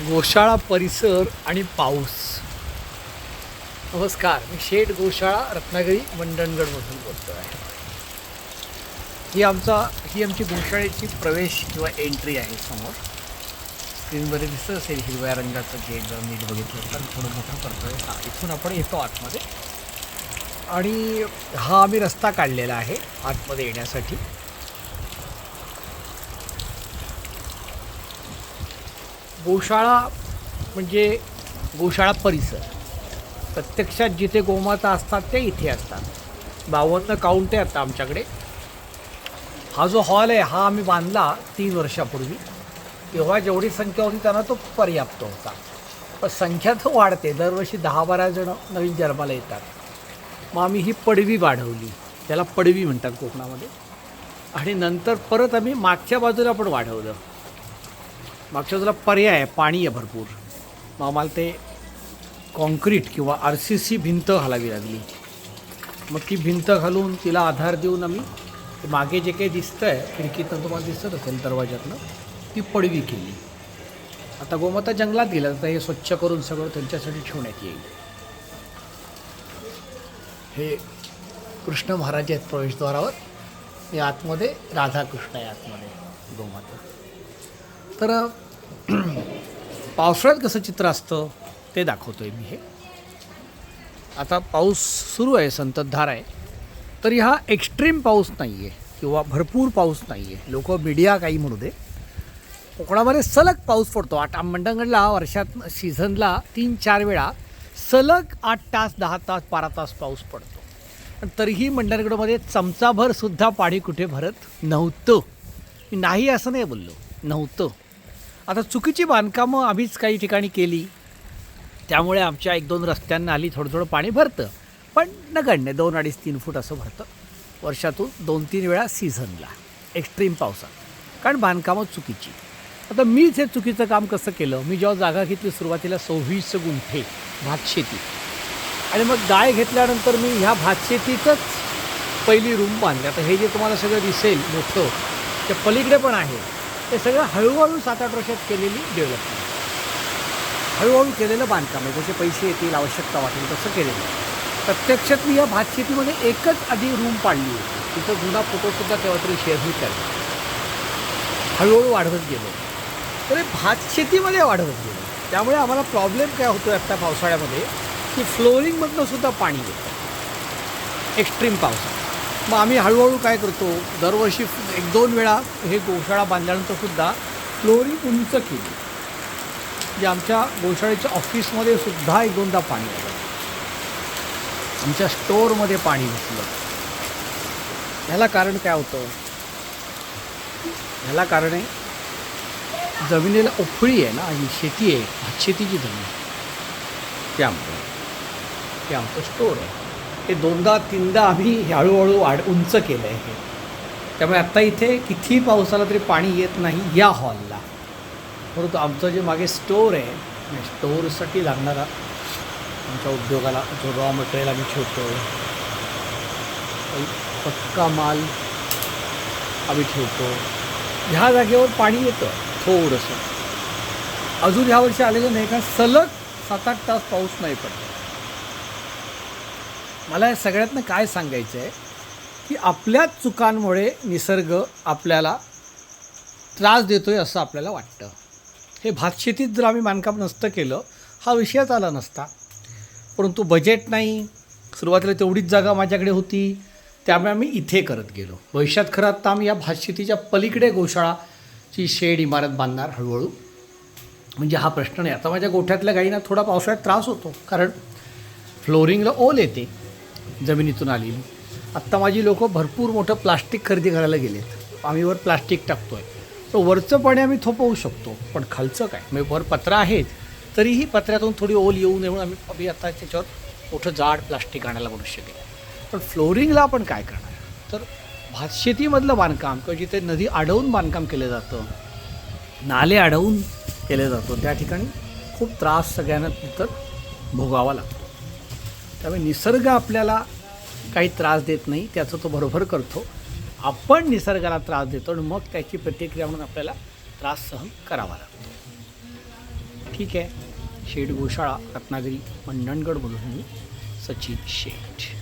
गोशाळा परिसर आणि पाऊस. नमस्कार मी शेठ गोशाळा रत्नागिरी मंडणगडमधून बोलतो आहे ही आमचा ही आमची गोशाळेची प्रवेश किंवा एंट्री आहे समोर. स्क्रीनमध्ये दिसत असेल हिरव्या रंगाचं गेट जर नीट बघितलं तर थोडं मोठं करतो आहे हा इथून आपण येतो आतमध्ये. आणि हा आम्ही रस्ता काढलेला आहे आतमध्ये येण्यासाठी. गोशाळा म्हणजे गोशाळा परिसर. प्रत्यक्षात जिथे गोमाता असतात ते इथे असतात. बावन्न काउंट आहे आता आमच्याकडे. हा जो हॉल आहे हा आम्ही बांधला तीन वर्षापूर्वी. तेव्हा जेवढी संख्या होती त्यांना तो पर्याप्त होता. पण संख्या तर वाढते. दरवर्षी दहा बारा जणं नवीन जन्माला येतात. मग आम्ही ही पडवी वाढवली. त्याला पडवी म्हणतात कोकणामध्ये. आणि नंतर परत आम्ही मागच्या बाजूला पण वाढवलं. मागच्या बाजूला पर्याय आहे पाणी आहे भरपूर. मग आम्हाला ते कॉन्क्रीट किंवा आर सी सी भिंत घालावी लागली. मग ती भिंत घालून तिला आधार देऊन आम्ही मागे जे काही दिसतं आहे खिडकीतनं तुम्हाला दिसत असेल दरवाज्यातनं ती पडवी केली. आता गोमाता जंगलात गेलं तर हे स्वच्छ करून सगळं त्यांच्यासाठी ठेवण्यात येईल. हे कृष्ण महाराज आहेत प्रवेशद्वारावर. या आतमध्ये राधाकृष्ण आहे आतमध्ये गोमाता. तर पावसाळ्यात कसं चित्र असतं ते दाखवतो आहे मी हे. आता पाऊस सुरू आहे संततधार आहे. तरी हा एक्स्ट्रीम पाऊस नाही आहे किंवा भरपूर पाऊस नाही आहे लोक मीडिया काही म्हणू दे. कोकणामध्ये सलग पाऊस पडतो. आठ मंडणगडला वर्षात सीझनला तीन चार वेळा सलग आठ तास दहा तास बारा तास पाऊस पडतो. पण तरीही मंडणगडमध्ये चमचाभरसुद्धा पाणी कुठे भरत नव्हतं. मी नाही असं नाही बोललो. नव्हतं. आता चुकीची बांधकामं आम्हीच काही ठिकाणी केली त्यामुळे आमच्या एक दोन रस्त्यांना आली थोडं थोडं पाणी भरतं. पण नगण्य दोन अडीच तीन फूट असं भरतं. वर्षातून दोन तीन वेळा सीझनला एक्स्ट्रीम पावसात. कारण बांधकामं चुकीची. आता मीच हे चुकीचं काम कसं केलं? मी जेव्हा जागा घेतली सुरुवातीला सव्वीस गुंठे भातशेती आणि मग गाय घेतल्यानंतर मी ह्या भातशेतीतच पहिली रूम बांधली. आता हे जे तुम्हाला सगळं दिसेल मोठं ते पलीकडे पण आहे. ते सगळं हळूहळू सात आठ वर्षात केलेली डेव्हलपमेंट हळूहळू केलेलं बांधकाम आहे. जसे पैसे येतील आवश्यकता वाटेल तसं केलेलं प्रत्यक्षात मी या भातशेतीमध्ये एकच आधी रूम पाडली होती. तिथं जुना फोटोसुद्धा तेव्हा तरी शेअर मी केला हळूहळू वाढवत गेलो. तर हे भातशेतीमध्ये वाढवत गेलो. त्यामुळे आम्हाला प्रॉब्लेम काय होतो आत्ता पावसाळ्यामध्ये? की फ्लोरिंगमधनं सुद्धा पाणी येतं. एक्स्ट्रीम पावसात मग आम्ही हळूहळू काय करतो दरवर्षी एक दोन वेळा हे गोशाळा बांधल्यानंतर सुद्धा फ्लोरिंग उंच केली. जे आमच्या गोशाळेच्या ऑफिसमध्ये सुद्धा एक दोनदा पाणी आलं. आमच्या स्टोअरमध्ये पाणी घुसलं. ह्याला कारण काय होतं? ह्याला कारण आहे जमिनीला उफळी आहे ना ही शेती आहे भातशेतीची जमीन. त्यामुळे. ते आमचं स्टोअर आहे. हे दोनदा तीनदा आम्ही हळूहळू वाढ उंच केलं आहे हे. त्यामुळे आत्ता इथे कितीही पाऊस आला तरी पाणी येत नाही या हॉलला. परंतु आमचं जे मागे स्टोअर आहे म्हणजे स्टोअरसाठी लागणारा आमच्या उद्योगाला जो रॉ मटेरियल आम्ही ठेवतो पक्का माल आम्ही ठेवतो. ह्या जागेवर पाणी येतं थोडंसं. अजून ह्या वर्षी आलेलं नाही का सलग सात आठ तास पाऊस नाही पडत. मला या सगळ्यातनं काय सांगायचं आहे की आपल्याच चुकांमुळे निसर्ग आपल्याला त्रास देतो आहे असं आपल्याला वाटतं. हे भातशेतीत जर आम्ही बांधकाम नसतं केलं हा विषयच आला नसता. परंतु बजेट नाही सुरुवातीला तेवढीच जागा माझ्याकडे होती त्यामुळे आम्ही इथे करत गेलो. भविष्यात खरं आत्ता आम्ही या भातशेतीच्या पलीकडे गोशाळाची शेड इमारत बांधणार हळूहळू. म्हणजे हा प्रश्न नाही. आता माझ्या गोठ्यातल्या गाईंना थोडा पावसाळ्यात त्रास होतो कारण फ्लोरिंगला ओल येते. जमिनीतून आली आत्ता माझी लोक भरपूर मोठं प्लास्टिक खरेदी करायला गेलेत. आम्ही वर प्लास्टिक टाकतो आहे तर वरचं पाणी आम्ही थोपवू शकतो पण खालचं काय? म्हणजे वर पत्रा आहेत तरीही पत्र्यातून थोडी ओल येऊ नये म्हणून आम्ही आम्ही आता त्याच्यावर मोठं जाड प्लास्टिक आणायला म्हणू शकेल पण फ्लोरिंगला आपण काय करणार? तर भातशेतीमधलं बांधकाम किंवा जिथे नदी अडवून बांधकाम केलं जातं नाले अडवून केलं जातं त्या ठिकाणी खूप त्रास सगळ्यांना तिथं भोगावा लागतो. त्यामुळे निसर्ग आपल्याला काही त्रास देत नाही त्याचं तो बरोबर करतो. आपण निसर्गाला त्रास देतो आणि मग त्याची प्रतिक्रिया म्हणून आपल्याला त्रास सहन करावा लागतो. ठीक आहे. शेठ गोशाळा रत्नागिरी मंडणगड बोलून मी सचिन शेठ.